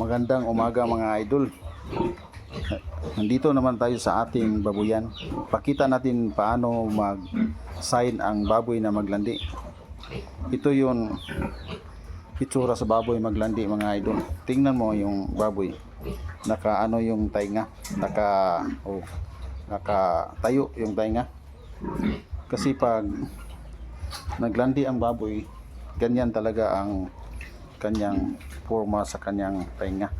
Magandang umaga mga idol. Nandito naman tayo sa ating babuyan. Pakita natin paano mag-sign ang baboy na maglandi. Ito yung itsura sa baboy maglandi mga idol. Tingnan mo yung baboy. Naka ano yung tainga. Naka oh, naka tayo yung tainga. Kasi pag naglandi ang baboy, ganyan talaga ang kanyang forma sa kanyang tainga.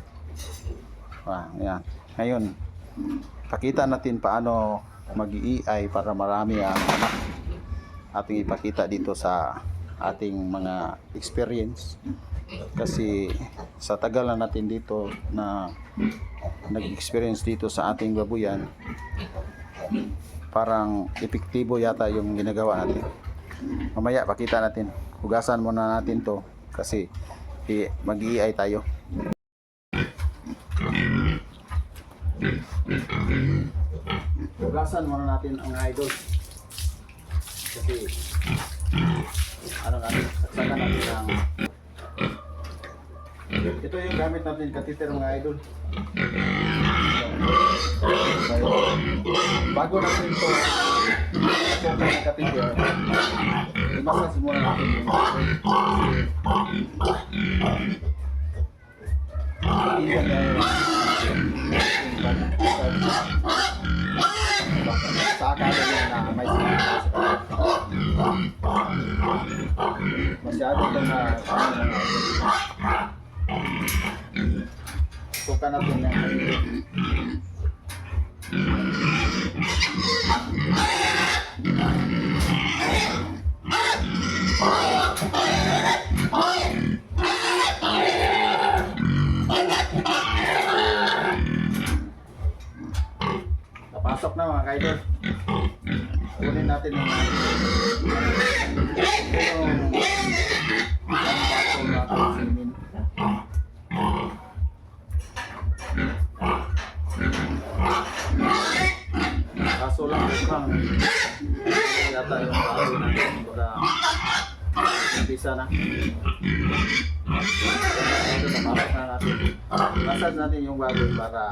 Ah, yan. Ngayon, pakita natin paano mag-EI para marami ang anak. Ating ipakita dito sa ating mga experience. Kasi sa tagal na natin dito na nag-experience dito sa ating babuyan, parang epektibo yata yung ginagawa natin. Mamaya pakita natin. Hugasan muna natin to kasi i- mag-EI tayo. Hugasan muna natin ang idol. Kasi ano natin, saksakan natin ang ito yung gamit natin katiter mga idol. Bago natin ito saksakan ng katiter, imasas muna natin yung Iyan na yun. Sa kaidol. Kunin natin ang. Kaso lang mukhang yata yung baso natin baka umpisa na. Ito, napasok na natin. Massage natin yung baboy para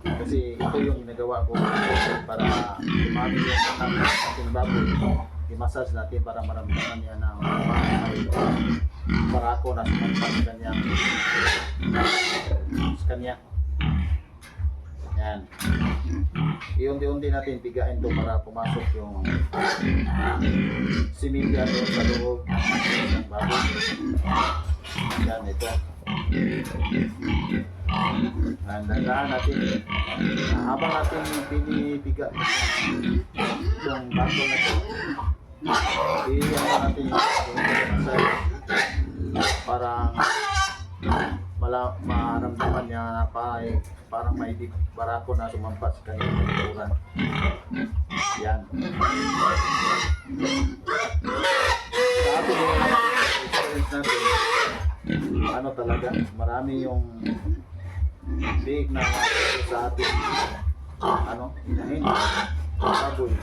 kasi ito yung ginagawa ko para umami yung ating baboy. I-massage natin para maramdaman niya may para ako na sumampas sa kanya. Sa kanya. Yan. Iunti-unti natin bigain to para pumasok yung similya doon sa loob ng baboy. Yan, ito. Handaan natin. Ah, habang natin binibiga yung baso na ito, iyan natin yung parang mala, maramdaman niya na pa, parang may di, barako na sumampas sa kanyang kulturan. Yan. Sa ating experience natin, ano talaga, marami yung big na sa ating ano, inahin, baboy.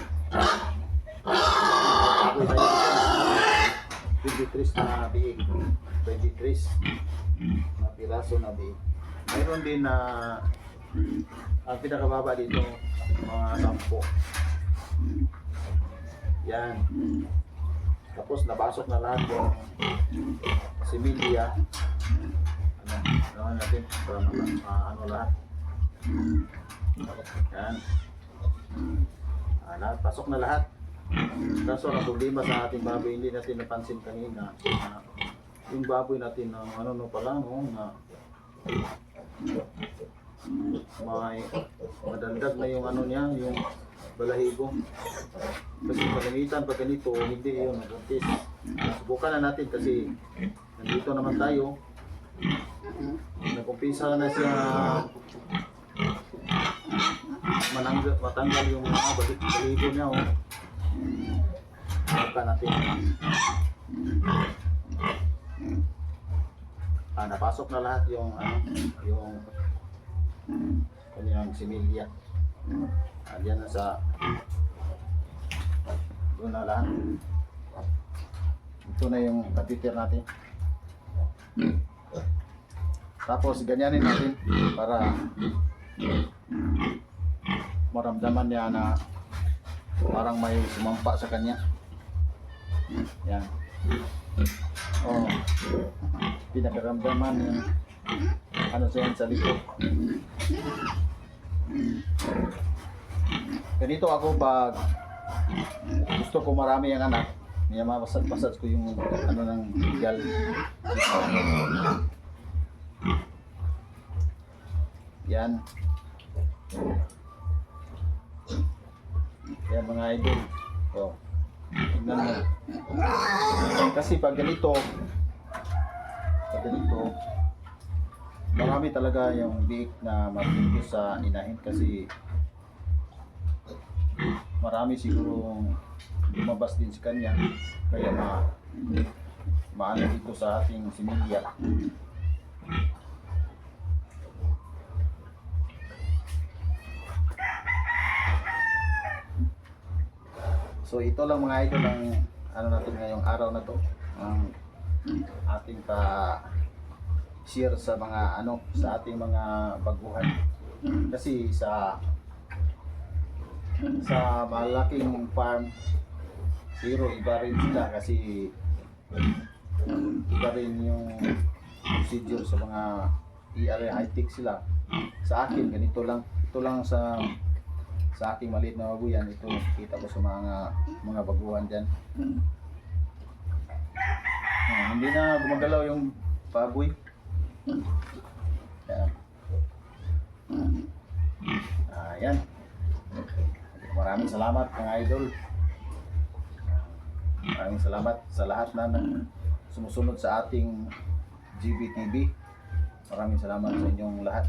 Baboy tayo dito, 23 na biig, 23 na piraso na biig. Mayroon din na ang pinakababa dito, mga 10. Yan. Tapos nabasok na lahat yung similya. Ano, ano natin para ma, ma- ano lahat. Yan. Ah, pasok na lahat. Kaso ang problema sa ating baboy, hindi natin napansin kanina. na yung baboy natin na ano no pa lang, oh, na may madagdag na yung ano niya, yung balahibo. Kasi kalimitan pag ganito, hindi yun nabuntis. Subukan na natin kasi nandito naman tayo. Nagkumpisa na siya mananggal, matanggal yung mga balik balibo niya. Oh. Subukan natin. Ah, napasok na lahat yung ano, yung kanyang similya. Ah, diyan na sa doon na lahat. Ito na yung catheter natin. Tapos ganyanin natin para maramdaman niya na parang may sumampa sa kanya. Yan. Oh. Pinakaramdaman yung ano sa yan sa likod. Ganito ako pag gusto ko marami ang anak. Niya mapasad-pasad ko yung ano ng legal. Yan. Yan mga idol. Oh. Tignan mo. Kasi pag ganito, pag ganito, marami talaga yung biik na mapinto sa inahin kasi marami siguro lumabas din sa kanya kaya ma maano dito sa ating similya So ito lang mga idol ang ano natin ngayong araw na to ang ating pa share sa mga ano sa ating mga baguhan. Kasi sa sa malaking farm zero iba rin sila kasi iba rin yung procedure sa mga ERA high tech sila. Sa akin ganito lang. Ito lang sa sa ating maliit na babuyan ito kita ko sa mga mga baguhan dyan. Ah, hindi na gumagalaw yung baboy. Yan ayan. Maraming salamat mga idol. Maraming salamat sa lahat na- sumusunod sa ating GBTV maraming salamat sa inyong lahat